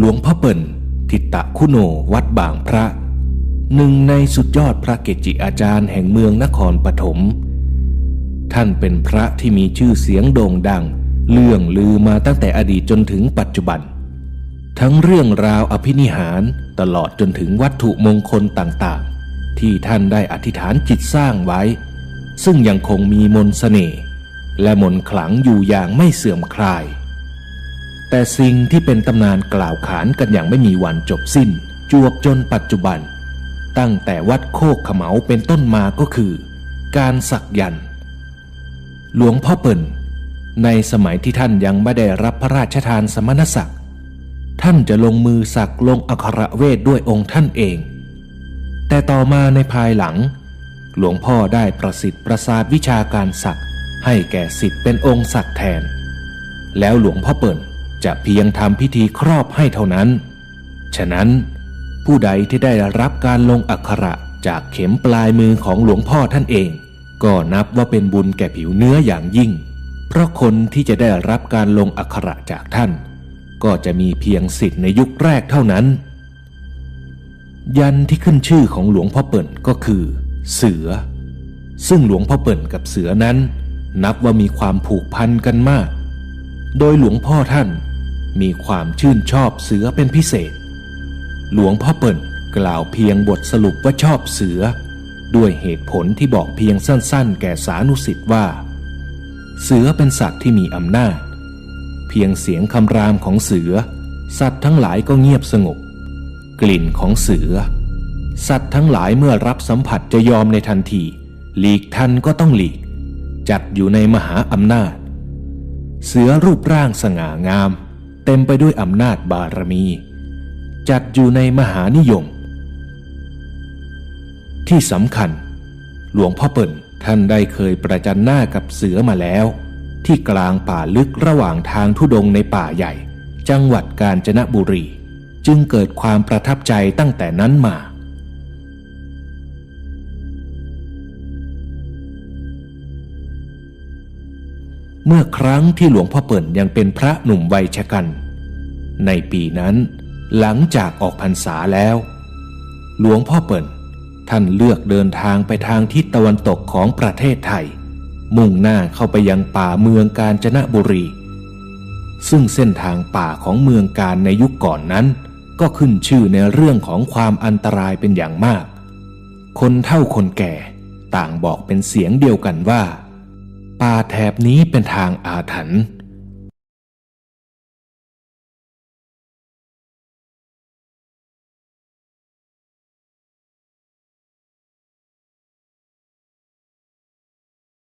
หลวงพ่อเปิ่นทิตตะคุโนวัดบางพระ หนึ่งในสุดยอดพระเกจิอาจารย์แห่งเมืองนครปฐมท่านเป็นพระที่มีชื่อเสียงโด่งดัง เรื่องลือมาตั้งแต่อดีตจนถึงปัจจุบัน ทั้งเรื่องราวอภินิหารตลอดจนถึงวัตถุมงคลต่างๆ ที่ท่านได้อธิษฐานจิตสร้างไว้ ซึ่งยังคงมีมนสเสน่ห์และมนต์ขลังอยู่อย่างไม่เสื่อมคลาย แต่สิ่งที่เป็นตำนานกล่าวขานกันอย่างไม่มีวันจบสิ้น จวบจนปัจจุบัน ตั้งแต่วัดโคกเขมาเป็นต้นมาก็คือ การสักยันต์หลวงพ่อเปิ่นในสมัยที่ท่านยังไม่ได้รับพระราชทานสมณศักดิ์ท่านจะลงมือสักลงอักขระเวทด้วยองค์ท่านเอง แต่ต่อมาในภายหลัง หลวงพ่อได้ประสิทธิ์ประสาทวิชาการสักให้แก่สิทธิ์เป็นองค์สักแทน แล้วหลวงพ่อเปิ่น จะเพียงทำพิธีครอบให้เท่านั้น ฉะนั้นผู้ใดที่ได้รับการลงอักขระจากเข็มปลายมือของหลวงพ่อท่านเอง ก็นับว่าเป็นบุญแก่ผิวเนื้ออย่างยิ่ง เพราะคนที่จะได้รับการลงอักขระจากท่าน ก็จะมีเพียงสิทธิ์ในยุคแรกเท่านั้น ยันที่ขึ้นชื่อของหลวงพ่อเปิ่นก็คือ เสือ ซึ่งหลวงพ่อเปิ่นกับเสือนั้น นับว่ามีความผูกพันกันมาก โดยหลวงพ่อท่านมีความชื่นชอบเสือเป็นพิเศษ หลวงพ่อเปิ่นกล่าวเพียงบทสรุปว่าชอบเสือ ด้วยเหตุผลที่บอกเพียงสั้นๆ แก่สานุสิทธิ์ว่า เสือเป็นสัตว์ที่มีอำนาจ เพียงเสียงคำรามของเสือ สัตว์ทั้งหลายก็เงียบสงบ กลิ่นของเสือ สัตว์ทั้งหลายเมื่อรับสัมผัสจะยอมในทันที หลีกทันก็ต้องหลีก จัดอยู่ในมหาอำนาจ เสือรูปร่างสง่างาม เต็มไปด้วยอำนาจบารมี จัดอยู่ในมหานิยม ที่สำคัญ หลวงพ่อเปิ่นท่านได้เคยประจันหน้ากับเสือมาแล้ว ที่กลางป่าลึกระหว่างทางทุดงในป่าใหญ่ จังหวัดกาญจนบุรี จึงเกิดความประทับใจตั้งแต่นั้นมา เมื่อครั้งที่หลวงพ่อเปิ่นยังเป็นพระหนุ่มวัยชะกัน ในปีนั้น หลังจากออกพรรษาแล้ว หลวงพ่อเปิ่นท่านเลือกเดินทางไปทางทิศตะวันตกของประเทศไทย มุ่งหน้าเข้าไปยังป่าเมืองกาญจนบุรี ซึ่งเส้นทางป่าของเมืองการในยุคก่อนนั้น ก็ขึ้นชื่อในเรื่องของความอันตรายเป็นอย่างมาก คนเฒ่าคนแก่ต่างบอกเป็นเสียงเดียวกันว่า ป่าแถบนี้เป็นทางอาถรรพ์